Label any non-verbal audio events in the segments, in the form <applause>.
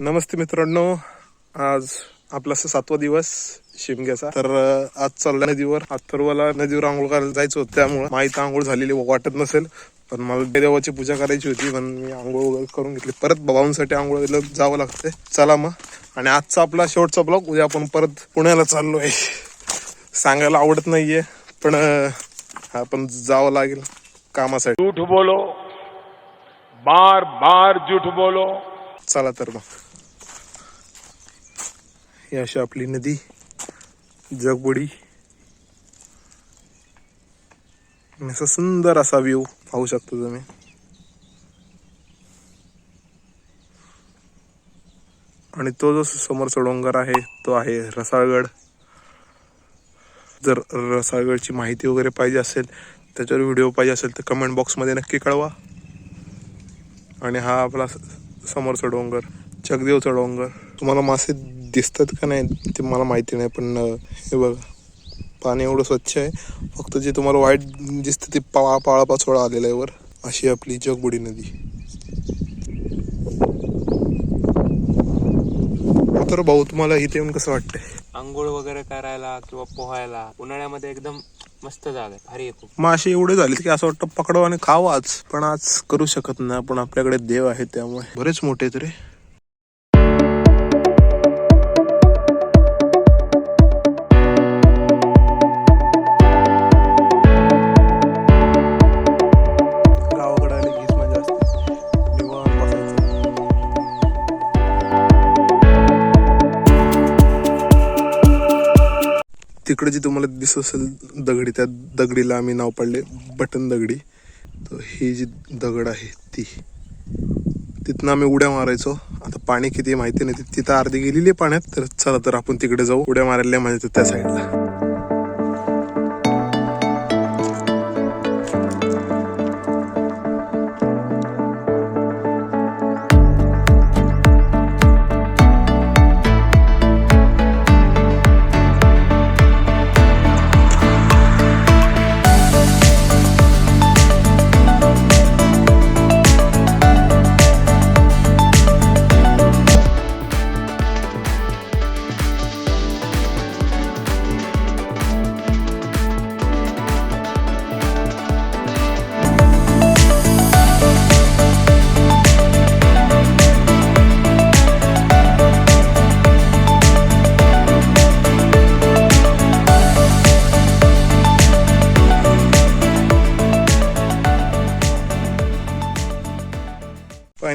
नमस्ते मित्रांनो. आज आपला सातवा दिवस शिमग्याचा. तर आज चालला नदीवर. अथर्वला नदीवर आंघोळ करायला जायचं होतं त्यामुळे माहीत आंघोळ झालेली वाटत नसेल. पण मला देवाची पूजा करायची होती पण मी आंघोळ वगैरे करून घेतली. परत भावांसाठी आंघोळ जावं लागतंय. चला मग. आणि आजचा आपला शेवटचा ब्लॉग उद्या आपण परत पुण्याला चाललो आहे सांगायला आवडत नाहीये पण आपण जावं लागेल कामासाठी. झूठ बोलो. बार बार झूठ बोलो. चला तर मग. ही अशी आपली नदी जगबुडी. असा सुंदर असा व्ह्यू पाहू शकतो तुम्ही. आणि तो जो समोरचा डोंगर आहे तो आहे रसाळगड. जर रसाळगडची माहिती वगैरे पाहिजे असेल त्याच्यावर व्हिडिओ पाहिजे असेल तर कमेंट बॉक्समध्ये नक्की कळवा. आणि हा आपला समोरचा डोंगर जगदेवचा डोंगर. तुम्हाला मासे दिसतात का नाही ते मला माहिती नाही पण हे बघा. पाणी एवढं स्वच्छ आहे फक्त जे तुम्हाला वाईट दिसतं ते पाळा पाळा पाचोळा आलेला आहे वर. अशी आपली जगबुडी नदी. तर भाऊ तुम्हाला इथे येऊन कसं वाटतंय? आंघोळ वगैरे करायला किंवा पोहायला उन्हाळ्यामध्ये एकदम मस्त जागा आहे भारी खूप मासे एवढे झालेत की असं वाटतं पकडावं आणि खावं आज पण आज करू शकत नाही पण आपल्याकडे देव आहे त्यामुळे. बरेच मोठे आहेत तिकडे जी तुम्हाला दिसत असेल दगडी त्या दगडीला आम्ही नाव पाडले बटन दगडी. तर ही जी दगड आहे ती तिथनं आम्ही उड्या मारायचो. आता पाणी किती माहिती नाही. तिथं अर्धी गेलेली आहे पाण्यात तर चला तर आपण तिकडे जाऊ. उड्या मारायला म्हणजे त्या साईडला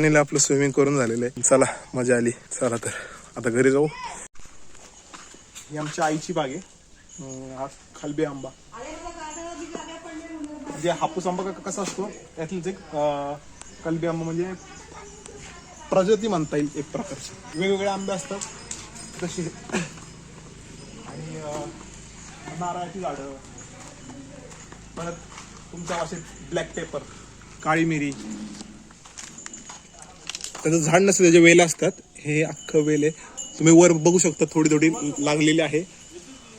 फायनली आपलं स्विमिंग करून झालेलं आहे. चला मजा आली. चला तर. आता घरी जाऊ. ही आमच्या आईची बाग आहे. हा खालबी आंबा. जे हापूस आंबा का- कसा असतो? त्यातलीच एक अं, कलबी आंबा म्हणजे प्रजाती म्हणता येईल एक प्रकारची. वेगवेगळे आंबे असतात. तसे. आणि नारळाची झाडं. परत तुमच्या असे ब्लॅक पेपर काळी मिरी. त्याचं झाड नसतं त्याचे वेल असतात. हे अख्खं वेल आहे. तुम्ही वर बघू शकता थोडी थोडी लागलेली आहे.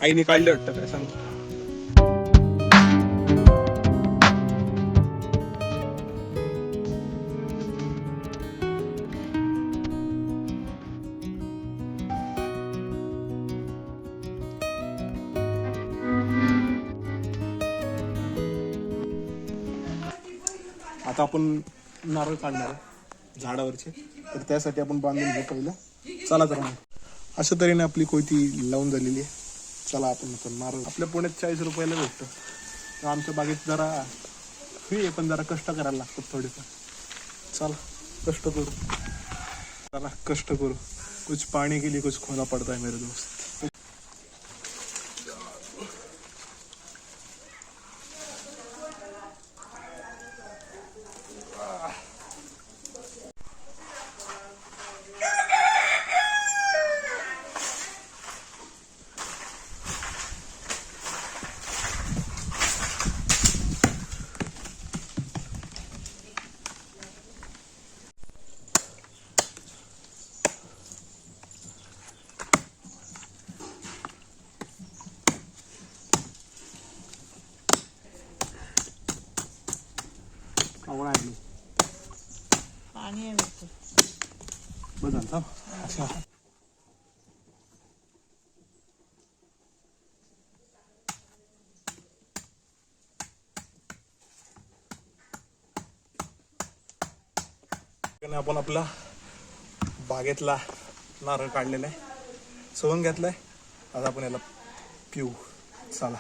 आईने काढले वाटतं काय सांग. आता आपण नारळ काढणार आहे. झाडावरचे. तर त्यासाठी आपण बांधून घेऊ पहिलं. चला तर मग. अशा तऱ्हेने आपली कोयती लावून झालेली आहे. चला आपण आता नारळ आपल्या पुण्यात चाळीस रुपयाला भेटतं. तर आमच्या बागेत जरा फ्री आहे पण जरा कष्ट करायला लागतात थोडेफार. चला कष्ट करू. चला कष्ट करू. कुछ पाणी गेली कुछ खोला पडताय मेरे दोस्त. आवड पाणी आहे झालं. अच्छा. आपण आपला बागेतला नारळ काढलेला आहे. सोडून घेतलाय. आता आपण याला पिऊ. चला.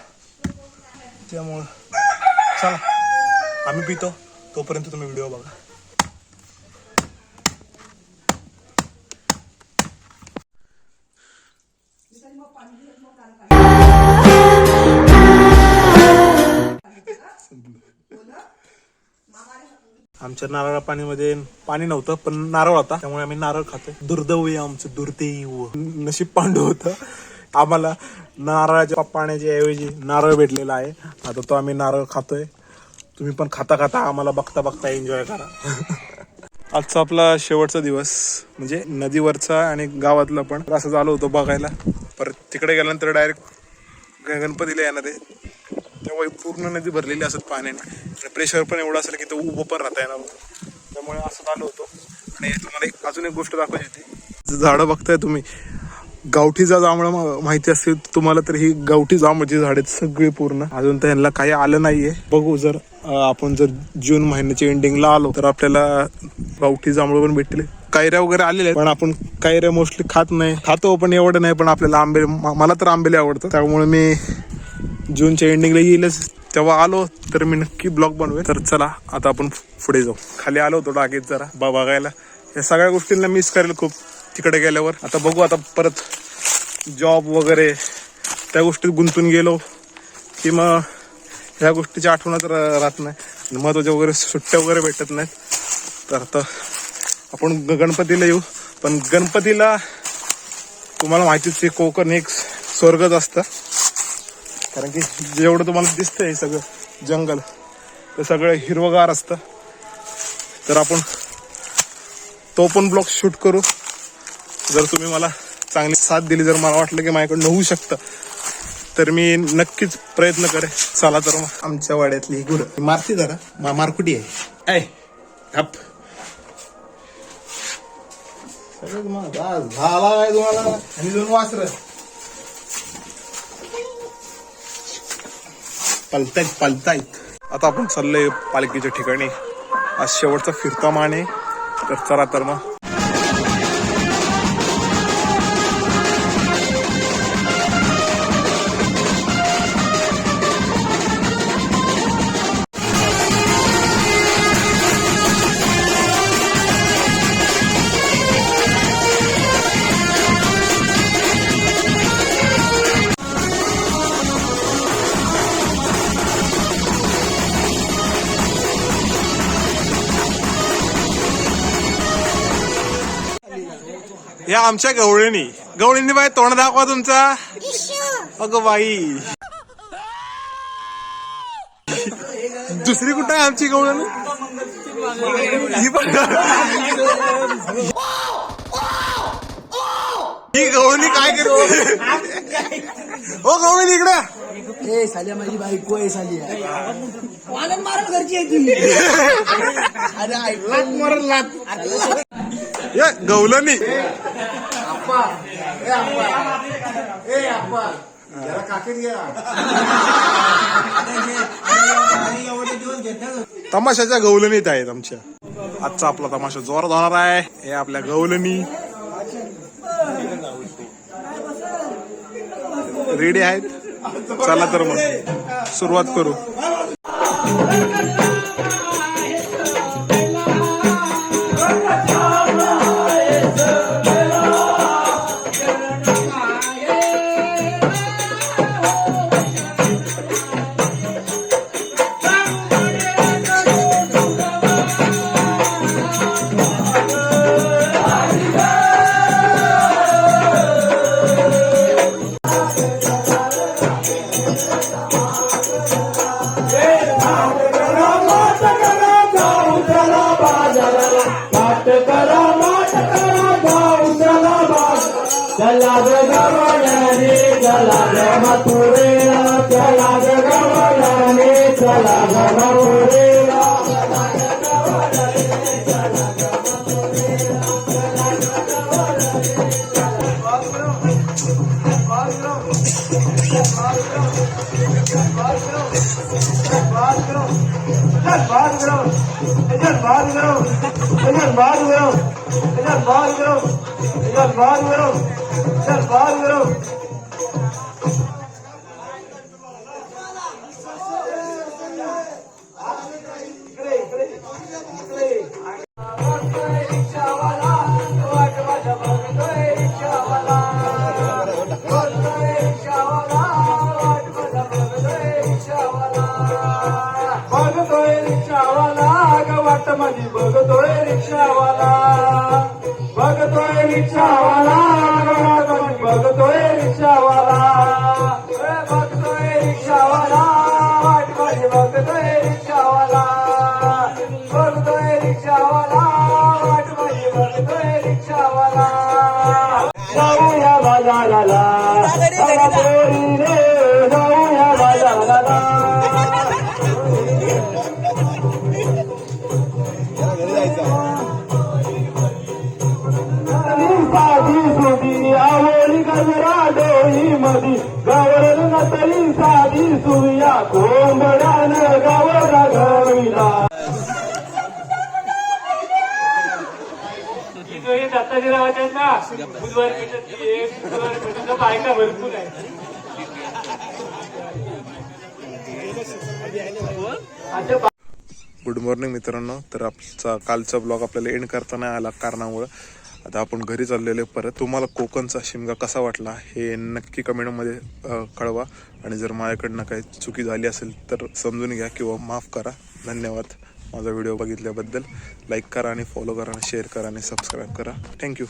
त्यामुळं चला. आम्ही पितो. तोपर्यंत तुम्ही व्हिडिओ बघा. आमच्या नारळा पाणीमध्ये पाणी नव्हतं पण नारळ होता. त्यामुळे आम्ही नारळ खातो दुर्दैव आमचं दुर्दैव. नशीब पांडू होतं. आम्हाला नारळाच्या पाण्याच्या ऐवजी नारळ भेटलेला आहे. आता तो आम्ही नारळ खातोय. तुम्ही पण खाता खाता आम्हाला बघता बघता एन्जॉय करा. <laughs> आजचा आपला शेवटचा दिवस म्हणजे नदीवरचा आणि गावातला पण. असं झालो होतो बघायला. परत तिकडे गेल्यानंतर डायरेक्ट गणपतीला येणार आहे. तेव्हा पूर्ण नदी भरलेली असत पाण्याने. आणि प्रेशर पण एवढं असेल की तो उभं पण राहता येणार होतं त्यामुळे असं झालं होतं. आणि तुम्हाला एक अजून एक गोष्ट दाखवायची होती. झाडं बघताय तुम्ही गावठीचा जांभळा जांभळं माहिती असेल तुम्हाला तर ही गावठी जांभळाची झाड आहेत सगळी पूर्ण. अजून तर यांना काही आलं नाहीये. बघू जर आपण जर जून महिन्याच्या एंडिंगला आलो तर आपल्याला गावठी जांभळ पण भेटतील. कायऱ्या वगैरे आलेल्या आहेत पण आपण कायऱ्या मोस्टली खात नाही. खातो पण एवढं नाही पण आपल्याला आंबे मला तर आंबेले आवडतं त्यामुळे मी जूनच्या एंडिंगला येईलच. तेव्हा आलो तर मी नक्की ब्लॉग बनवेल तर चला आता आपण पुढे जाऊ. खाली आलो होतो डागेत जरा. बा बघायला. या सगळ्या गोष्टींना मिस करेल खूप. तिकडे गेल्यावर. आता बघू आता परत जॉब वगैरे त्या गोष्टीत गुंतून गेलो की मग ह्या गोष्टीची आठवणच राहत नाही. आणि महत्त्वाच्या वगैरे सुट्ट्या वगैरे भेटत नाहीत. तर आता आपण ग- गणपतीला येऊ. पण गणपतीला तुम्हाला माहितीच आहे कोकण एक स्वर्गच असतं. कारण की जेवढं तुम्हाला दिसतंय हे सगळं जंगल ते सगळं हिरवगार असतं. तर आपण तो पण ब्लॉग शूट करू. जर तुम्ही मला चांगली साथ दिली जर मला वाटलं की माझ्याकडनं होऊ शकतं तर मी नक्कीच प्रयत्न करेन. चला तर मग. आमच्या वाड्यातली ही गुरं. मारती जरा. मा मारकुटी आहे. ऐ हप सगळं तुम्हाला जा- झाला काय तुम्हाला. आणि दोन वासर. पलतायत पलतायत. आता आपण चाललोय पालखीच्या ठिकाणी. आज शेवटचा फिरता मान. आहे तर चला तर मग. या आमच्या गवळीनी. गवळीनी बाई तोंड दाखवा तुमचा. अगं बाई. दुसरी कुठं आहे आमची गवळणी? ही बघा. ही गवळणी काय करते? हो गवळणी इकडे. ए साल्या माझी बायको आहे साली मारण मारण घरची आहे ती. <laughs> अरे ऐक या गवलनी तमाशाच्या गवलनीत आहेत आमच्या. आजचा आपला तमाशा जोरात होणार आहे. हे आपल्या गवलनी रेडी आहेत? चला तर मग. सुरुवात करू. मथुरेला चला जगवडाने चला मथुरेला बात करो इधर बात करो इधर बात करो इधर बात करो इधर बात करो इधर बात करो रिक्षावाला वाटमध्ये रिक्षावाला. जाऊया बाजाराला जाऊया बाजाराला. साधी सुदी आवळी गजरा डोळी मधी गवरण तरी साधी सुया कोंबडा दत्ताजीरावाच्या आहेत ना बुधवार भेटत एक बुधवार पेठाचा बायका भरपूर आहे गुड मॉर्निंग मित्रांनो. तर आपचा कालचा ब्लॉग आपल्याला एंड करता नाही आला कारणामुळं. आता आपण घरी चाललेलो परत. तुम्हाला कोकणचा शिमगा कसा वाटला हे नक्की कमेंटमध्ये कळवा. आणि जर माझ्याकडनं काही चुकी झाली असेल तर समजून घ्या किंवा माफ करा. धन्यवाद. माझा व्हिडिओ बघितल्याबद्दल लाईक करा आणि फॉलो करा आणि शेअर करा आणि सबस्क्राईब करा. थँक्यू